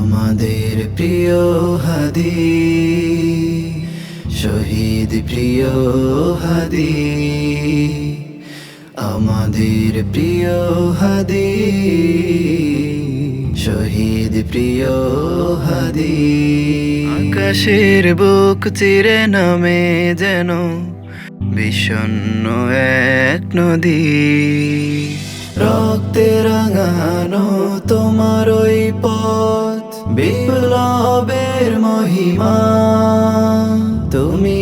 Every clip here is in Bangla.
আমাদের প্রিয় হাদি শহীদ প্রিয় হাদি আমাদের প্রিয় হাদি শহীদ প্রিয় হাদি আকাশের বুক চিরে নামে যেন বিষণ্ণ এক নদী। রক্তে রাঙানো তোমার ওই পথ বিপ্লবের মহিমা, তুমি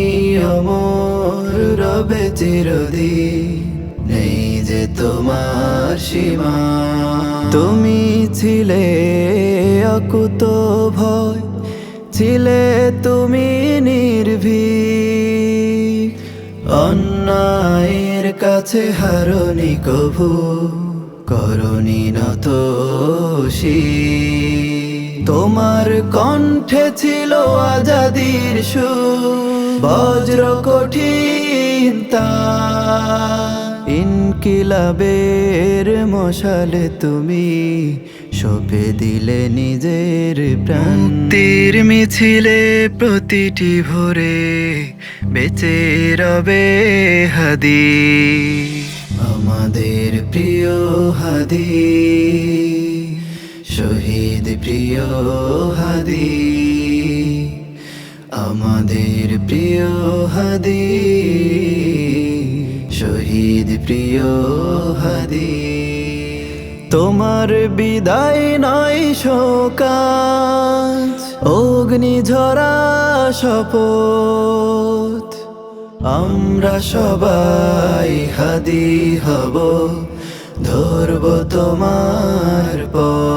অমর রবে চিরদিন নেই যে তোমার সীমা। তুমি ছিলে অকুত ভয়, ছিলে তুমি নির্ভীক। অন্যায়ের কাছে হারনি কভু, করনি নত তোমার কণ্ঠে ছিল আজাদির সুর বজ্র কঠিন ইনকিলাবের মশালে তুমি সপে দিলে নিজের প্রাণ। তীর মিছিলে প্রতিটি ভোরে বেঁচে রবে হাদি। আমাদের প্রিয় হাদি। শহীদ প্রিয় হাদি আমাদের প্রিয় হাদি শহীদ প্রিয় হাদি তোমার বিদায় নয় শোকাজ অগ্নি ঝরা শপথ। আমরা সবাই হাদি হব, ধরব তোমার পথ।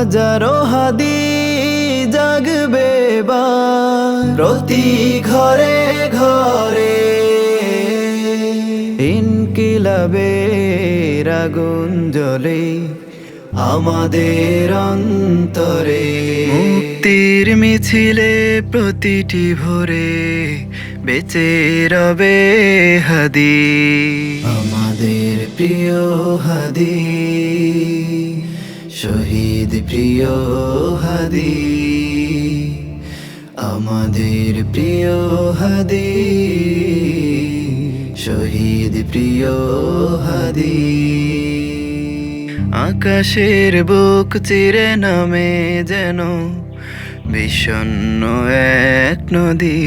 হাজারো হাদি জাগবে বা প্রতি ঘরে ঘরে ইনকিলাবের আগুন জ্বলে আমাদের অন্তরে। মুক্তির মিছিলে প্রতিটি ভোরে বেঁচে রবে হাদি। আমাদের প্রিয় হাদি। শহীদ প্রিয় হাদি আমাদের প্রিয় হাদি শহীদ প্রিয় হাদি আকাশের বুক চিরে নামে যেন বিষণ্ণ এক নদী।